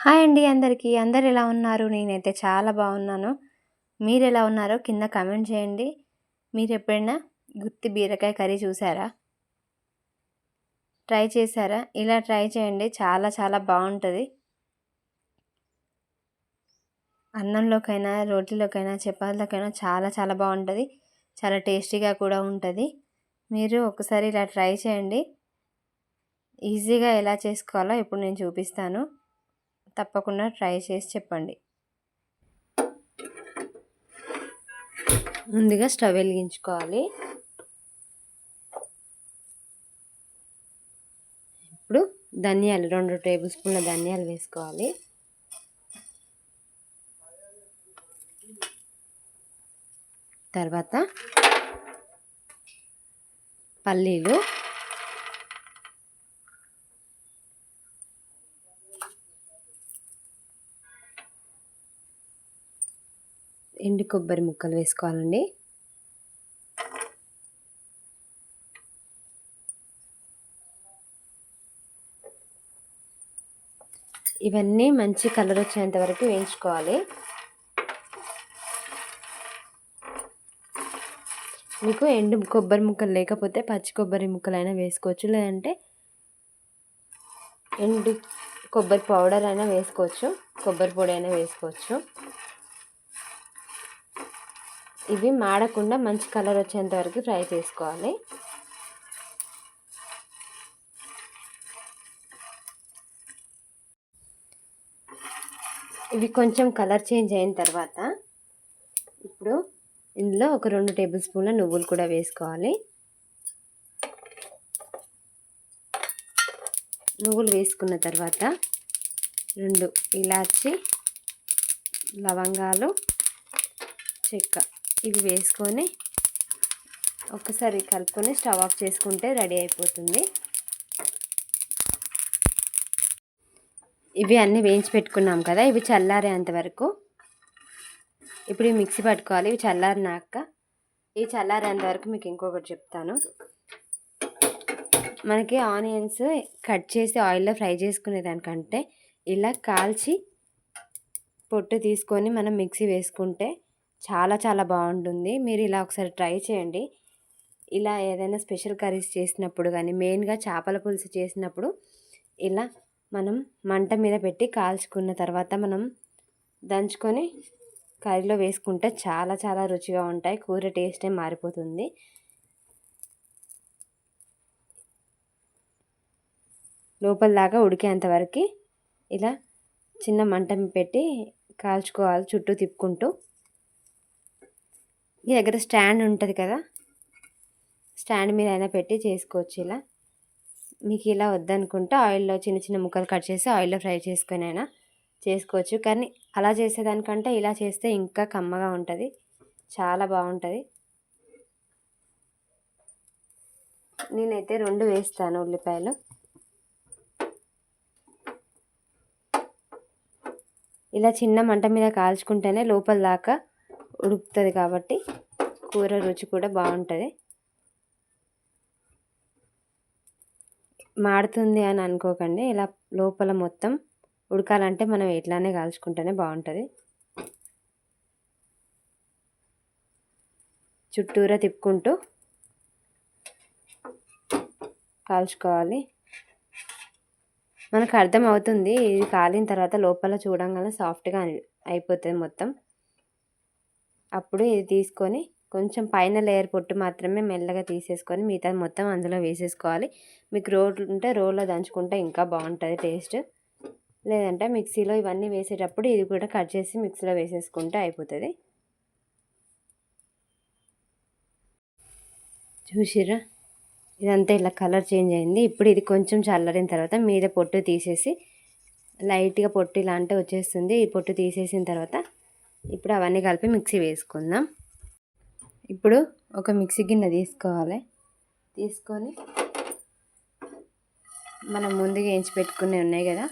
Hi అండి అందరికీ. అందరు ఎలా ఉన్నారు? నేనైతే చాలా బాగున్నాను. మీరు ఎలా ఉన్నారో కింద కమెంట్ చేయండి. మీరు ఎప్పుడైనా గుత్తి బీరకాయ కర్రీ చూసారా? ట్రై చేశారా? ఇలా ట్రై చేయండి. చాలా చాలా బాగుంటుంది. అన్నంలోకైనా రోటీలోకైనా చపాతీలోకైనా చాలా చాలా బాగుంటుంది. చాలా టేస్టీగా కూడా ఉంటుంది. మీరు ఒకసారి ఇలా ట్రై చేయండి. ఈజీగా ఎలా చేసుకోవాలో ఇప్పుడు నేను చూపిస్తాను. తప్పకుండా ట్రై చేసి చెప్పండి. ముందుగా స్టవ్ వెలిగించుకోవాలి. ఇప్పుడు ధనియాలు రెండు టేబుల్ స్పూన్ల ధనియాలు వేసుకోవాలి. తర్వాత పల్లీలు ఎండు కొబ్బరి ముక్కలు వేసుకోవాలండి. ఇవన్నీ మంచి కలర్ వచ్చేంత వరకు వేయించుకోవాలి. మీకు ఎండు కొబ్బరి ముక్కలు లేకపోతే పచ్చి కొబ్బరి ముక్కలైనా వేసుకోవచ్చు. లేదంటే ఎండు కొబ్బరి పౌడర్ అయినా వేసుకోవచ్చు. కొబ్బరి పొడి అయినా వేసుకోవచ్చు. ఇవి మాడకుండా మంచి కలర్ వచ్చేంత వరకు ఫ్రై చేసుకోవాలి. ఇవి కొంచెం కలర్ చేంజ్ అయిన తర్వాత ఇప్పుడు ఇందులో ఒక రెండు టేబుల్ స్పూన్ల నువ్వులు కూడా వేసుకోవాలి. నువ్వులు వేసుకున్న తర్వాత రెండు ఇలాచి లవంగాలు చెక్క ఇవి వేసుకొని ఒకసారి కలుపుకొని స్టవ్ ఆఫ్ చేసుకుంటే రెడీ అయిపోతుంది. ఇవి అన్నీ వేయించి పెట్టుకున్నాం కదా ఇవి చల్లారేంత అంతవరకు ఇప్పుడు ఇవి మిక్సీ పట్టుకోవాలి ఇవి చల్లారినాక. ఇవి చల్లారేంత అంతవరకు మీకు ఇంకొకటి చెప్తాను. మనకి ఆనియన్స్ కట్ చేసి ఆయిల్లో ఫ్రై చేసుకునే దానికంటే ఇలా కాల్చి పొట్టు తీసుకొని మనం మిక్సీ వేసుకుంటే చాలా చాలా బాగుంటుంది. మీరు ఇలా ఒకసారి ట్రై చేయండి. ఇలా ఏదైనా స్పెషల్ కర్రీస్ చేసినప్పుడు కానీ మెయిన్గా చేపల పులుసు చేసినప్పుడు ఇలా మనం మంట మీద పెట్టి కాల్చుకున్న తర్వాత మనం దంచుకొని కర్రీలో వేసుకుంటే చాలా చాలా రుచిగా ఉంటాయి. కూర టేస్టే మారిపోతుంది. లోపల దాకా ఉడికేంత వరకు ఇలా చిన్న మంట పెట్టి కాల్చుకోవాలి. చుట్టూ తిప్పుకుంటూ మీ దగ్గర స్టాండ్ ఉంటుంది కదా? స్టాండ్ మీద అయినా పెట్టి చేసుకోవచ్చు ఇలా. మీకు ఇలా వద్దనుకుంటే ఆయిల్లో చిన్న చిన్న ముక్కలు కట్ చేసి ఆయిల్లో ఫ్రై చేసుకొని అయినా చేసుకోవచ్చు. కానీ అలా చేసేదానికంటే ఇలా చేస్తే ఇంకా కమ్మగా ఉంటుంది. చాలా బాగుంటుంది. నేనైతే రెండు వేస్తాను ఉల్లిపాయలు. ఇలా చిన్న మంట మీద కాల్చుకుంటేనే లోపల దాకా ఉడుకుతుంది కాబట్టి కూర రుచి కూడా బాగుంటుంది. మాడుతుంది అని అనుకోకండి. ఇలా లోపల మొత్తం ఉడకాలంటే మనం ఎట్లానే కాల్చుకుంటేనే బాగుంటుంది. చుట్టూరా తిప్పుకుంటూ కాల్చుకోవాలి. మనకు అర్థం అవుతుంది. ఇది కాలిన తర్వాత లోపల చూడంగానే సాఫ్ట్గా అయిపోతుంది మొత్తం. అప్పుడు ఇది తీసుకొని కొంచెం పైన లేయర్ పొట్టు మాత్రమే మెల్లగా తీసేసుకొని మిగతా మొత్తం అందులో వేసేసుకోవాలి. మీకు రోల్ ఉంటే రోల్లో దంచుకుంటే ఇంకా బాగుంటుంది టేస్ట్. లేదంటే మిక్సీలో ఇవన్నీ వేసేటప్పుడు ఇది కూడా కట్ చేసి మిక్సీలో వేసేసుకుంటే అయిపోతుంది. చూసిరా ఇదంతా ఇలా కలర్ చేంజ్ అయింది. ఇప్పుడు ఇది కొంచెం చల్లరిన తర్వాత మీద పొట్టు తీసేసి లైట్గా పొట్టు ఇలాంటి వచ్చేస్తుంది. ఈ పొట్టు తీసేసిన తర్వాత ఇప్పుడు అవన్నీ కలిపి మిక్సీ వేసుకుందాం. ఇప్పుడు ఒక మిక్సీ గిన్నె తీసుకోవాలి. తీసుకొని మనం ముందుగా వేయించి పెట్టుకునే ఉన్నాయి కదా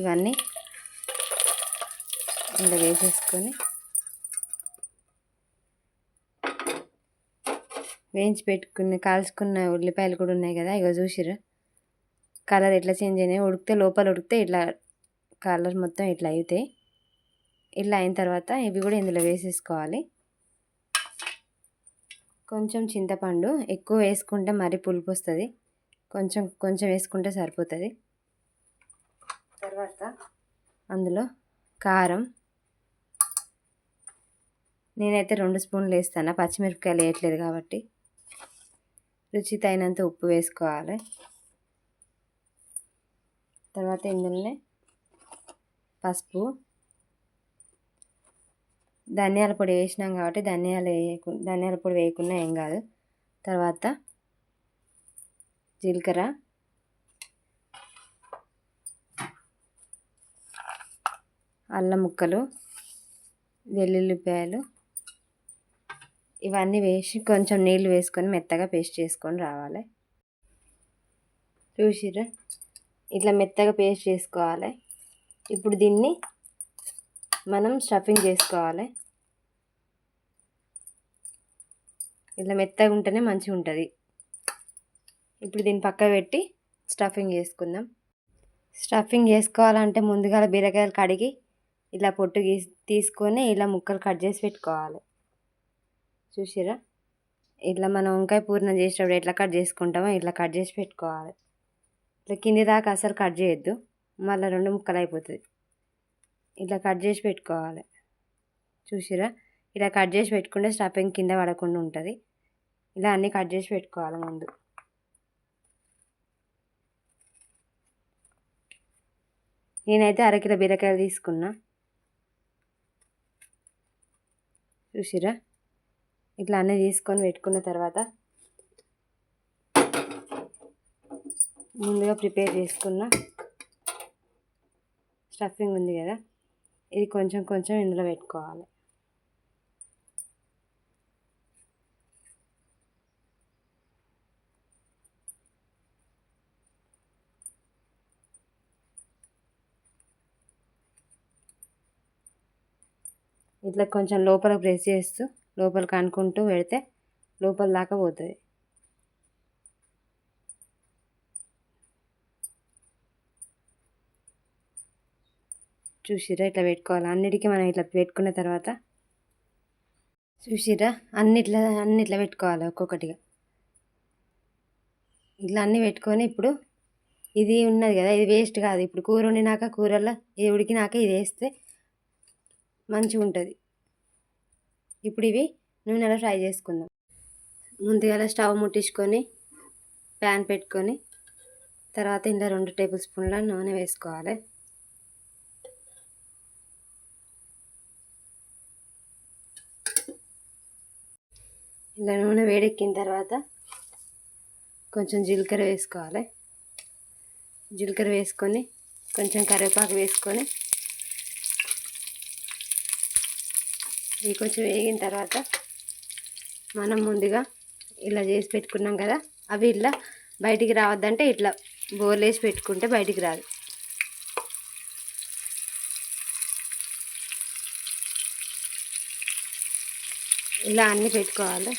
ఇవన్నీ ఇలా వేసేసుకొని వేయించి పెట్టుకుని కాల్చుకున్న ఉల్లిపాయలు కూడా ఉన్నాయి కదా ఇక చూసిరు కలర్ ఎట్లా చేంజ్ అయినాయి ఉడికితే లోపల ఉడికితే ఇట్లా కలర్ మొత్తం ఇట్లా అవుతాయి. ఇలా అయిన తర్వాత ఇవి కూడా ఇందులో వేసేసుకోవాలి. కొంచెం చింతపండు ఎక్కువ వేసుకుంటే మరీ పులుపు వస్తుంది. కొంచెం కొంచెం వేసుకుంటే సరిపోతుంది. తర్వాత అందులో కారం. నేనైతే రెండు స్పూన్లు వేస్తాను. పచ్చిమిరపకాయలు వేయట్లేదు కాబట్టి. రుచి తగినంత ఉప్పు వేసుకోవాలి. తర్వాత ఇందులోనే పసుపు ధనియాల పొడి వేసినాం కాబట్టి ధనియాలు వేయకు ధనియాల పొడి వేయకుండా ఏం కాదు. తర్వాత జీలకర్ర. అల్లం ముక్కలు వెల్లుల్లిపాయలు. ఇవన్నీ వేసి కొంచెం నీళ్ళు వేసుకొని మెత్తగా పేస్ట్ చేసుకొని రావాలి. చూసిర్రా? ఇట్లా మెత్తగా పేస్ట్ చేసుకోవాలి. ఇప్పుడు దీన్ని మనం స్టఫింగ్ చేసుకోవాలి. ఇట్లా మెత్తగా ఉంటేనే మంచిగా ఉంటుంది. ఇప్పుడు దీన్ని పక్క పెట్టి స్టఫింగ్ చేసుకుందాం. స్టఫింగ్ చేసుకోవాలంటే ముందుగా బీరకాయలు కడిగి ఇలా పొట్టు గీసి తీసుకొని ఇలా ముక్కలు కట్ చేసి పెట్టుకోవాలి. చూసిరా ఇట్లా మనం వంకాయ పూర్ణం చేసేటప్పుడు ఎట్లా కట్ చేసుకుంటామో ఇట్లా కట్ చేసి పెట్టుకోవాలి. ఇట్లా కింది దాకా అసలు కట్ చేయొద్దు. మళ్ళీ రెండు ముక్కలు అయిపోతుంది. ఇట్లా కట్ చేసి పెట్టుకోవాలి. చూసిరా ఇలా కట్ చేసి పెట్టుకుంటే స్టఫింగ్ కింద పడకుండా ఉంటుంది. ఇలా అన్నీ కట్ చేసి పెట్టుకోవాలి ముందు. నేనైతే అరకిలో బీరకాయలు తీసుకున్నా. చూసిరా ఇట్లా అన్నీ తీసుకొని పెట్టుకున్న తర్వాత ముందుగా ప్రిపేర్ చేసుకున్న స్టఫింగ్ ఉంది కదా? ఇది కొంచెం కొంచెం ఇందులో పెట్టుకోవాలి. ఇట్లా కొంచెం లోపల ప్రెస్ చేస్తూ లోపలికి అనుకుంటూ పెడితే లోపల దాకా పోతుంది. చూసిరా ఇట్లా పెట్టుకోవాలి? అన్నిటికీ మనం ఇట్లా పెట్టుకున్న తర్వాత చూసిరా అన్నిట్లా అన్ని ఇట్లా పెట్టుకోవాలి ఒక్కొక్కటిగా? ఇట్లా అన్నీ పెట్టుకొని ఇప్పుడు ఇది ఉన్నది కదా ఇది వేస్ట్ కాదు. ఇప్పుడు కూర వండినాక కూరల్లో ఇది ఉడికినాక ఇది వేస్తే మంచిగా ఉంటుంది. ఇప్పుడు ఇవి నూనెలో ఫ్రై చేసుకుందాం. ముందుగా స్టవ్ ముట్టించుకొని ప్యాన్ పెట్టుకొని తర్వాత ఇందులో రెండు టేబుల్ స్పూన్ల నూనె వేసుకోవాలి. ఇలా నూనె వేడెక్కిన తర్వాత కొంచెం జీలకర్ర వేసుకోవాలి. జీలకర్ర వేసుకొని కొంచెం కరివేపాకు వేసుకొని ఇవి కొంచెం వేగిన తర్వాత మనం ముందుగా ఇలా చేసి పెట్టుకున్నాం కదా అవి ఇలా బయటికి రావద్దంటే ఇట్లా బోర్లేసి పెట్టుకుంటే బయటికి రాదు. ఇలా అన్నీ పెట్టుకోవాలి.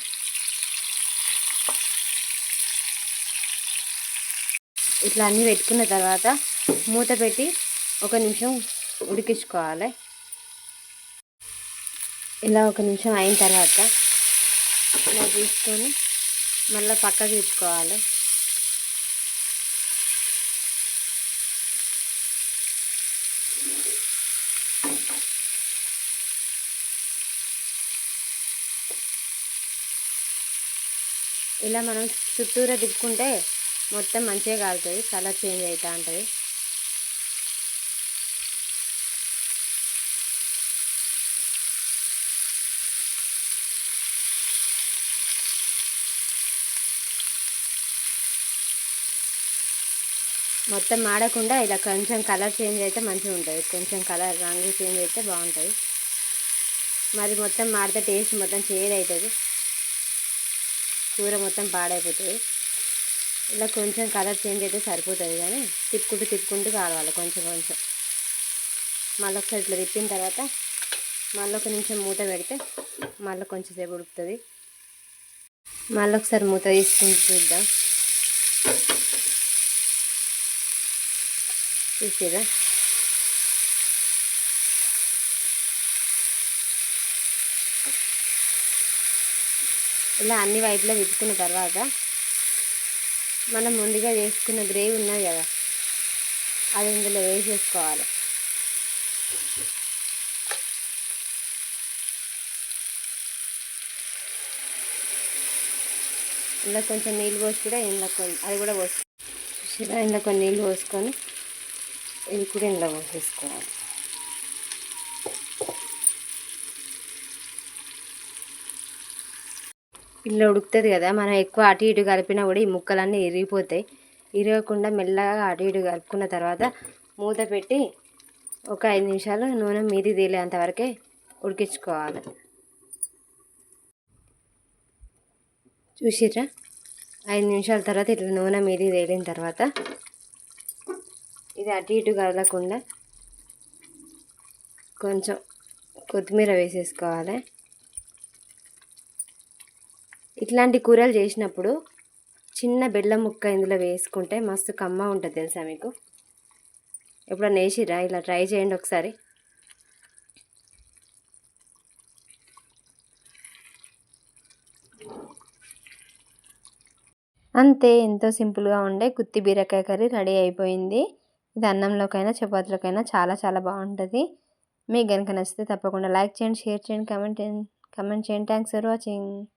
ఇట్లా అన్నీ పెట్టుకున్న తర్వాత మూత పెట్టి ఒక నిమిషం ఉడికించుకోవాలి. ఇలా ఒక నిమిషం అయిన తర్వాత ఇలా తీసుకొని మళ్ళీ పక్కకి తిప్పుకోవాలి. ఇలా మనం చుట్టూరా దిక్కుంటే మొత్తం మంచిగా కాలుతుంది కలర్ చేంజ్ అవుతూ ఉంటుంది. మొత్తం మాడకుండా ఇలా కొంచెం కలర్ చేంజ్ అయితే మంచిగా ఉంటుంది. కొంచెం కలర్ రంగు చేంజ్ అయితే బాగుంటుంది. మరి మొత్తం మాడితే టేస్ట్ మొత్తం చేదు అవుతుంది. కూర మొత్తం పాడైపోతుంది. ఇలా కొంచెం కలర్ చేంజ్ అయితే సరిపోతుంది కానీ తిప్పుకుంటూ తిప్పుకుంటూ కావాలి కొంచెం కొంచెం. మళ్ళీ ఒకసారి ఇట్లా తిప్పిన తర్వాత మళ్ళీ ఒక నిమిషం మూత పెడితే మళ్ళీ కొంచెం సేపు ఉడుకుతుంది. మళ్ళీ ఒకసారి మూత తీసుకుని చూద్దాం. చూసారా ఇలా అన్ని వైపులా తిప్పుకున్న తర్వాత మనం ముందుగా చేసుకున్న గ్రేవీ ఉన్నది కదా అది ఇందులో వేసేసుకోవాలి. ఇందులో కొంచెం నీళ్ళు పోసి కూడా ఇందులో కొన్ని అది కూడా పోసి ఇందులో కొన్ని నీళ్ళు పోసుకొని ఇది కూడా ఇందులో పోసేసుకోవాలి. ఇల్లు ఉడుకుతుంది కదా మనం ఎక్కువ అటు ఇటు కలిపినా కూడా ఈ ముక్కలన్నీ ఇరిగిపోతాయి. ఇరగకుండా మెల్లగా అటు ఇటు కలుపుకున్న తర్వాత మూత పెట్టి ఒక ఐదు నిమిషాలు నూనె మీది తేలేంత వరకే ఉడికించుకోవాలి. చూసిరా ఐదు నిమిషాల తర్వాత ఇట్లా నూనె మీది తేలిన తర్వాత ఇది అటు ఇటు కదలకుండా కొంచెం కొత్తిమీర వేసేసుకోవాలి. ఇట్లాంటి కూరలు చేసినప్పుడు చిన్న బెల్లం ముక్క ఇందులో వేసుకుంటే మస్తు కమ్మ ఉంటుంది తెలుసా మీకు? ఎప్పుడన్నా వేసిరా ఇలా ట్రై చేయండి ఒకసారి. అంతే ఎంతో సింపుల్గా ఉండే గుత్తి బీరకాయ కర్రీ రెడీ అయిపోయింది. ఇది అన్నంలోకైనా చపాతీలోకైనా చాలా చాలా బాగుంటుంది. మీకు కనుక నచ్చితే తప్పకుండా లైక్ చేయండి షేర్ చేయండి కమెంట్ చేయండి. కమెంట్ చేయండి. Thanks for watching.